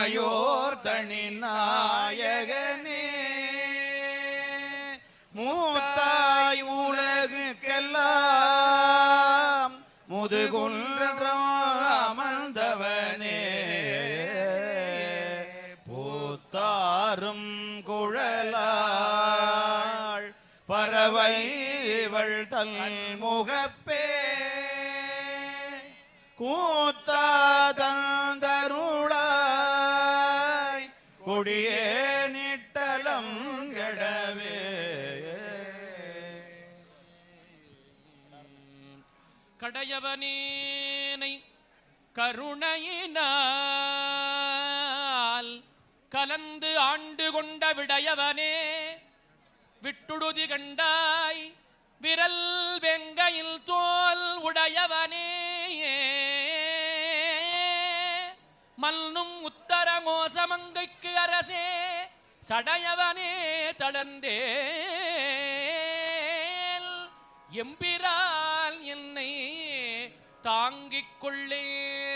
உமையோர் தனி நாயகனே. மூத்தாய் உலகுக்கெல்லாம் முதுகுன்றம் அமர்ந்தவனே. பூத்தாரும் குழலாள் பறவை இவள் தல் முகப்பே. கூத்தா கொடியே நிட்டலம் கெடவே. கடையவனேனை கருணையினால் கலந்து ஆண்டு கொண்ட விடையவனே விட்டுடுதி கண்டாய் விரல் வெங்கையில் தோல் உடையவனே. மல்னும் உத்தர மோசமங்கைக்கு அரசே சடையவனே தளர்ந்தேல். எம்பிரால் என்னை தாங்கிக் கொள்ளேன்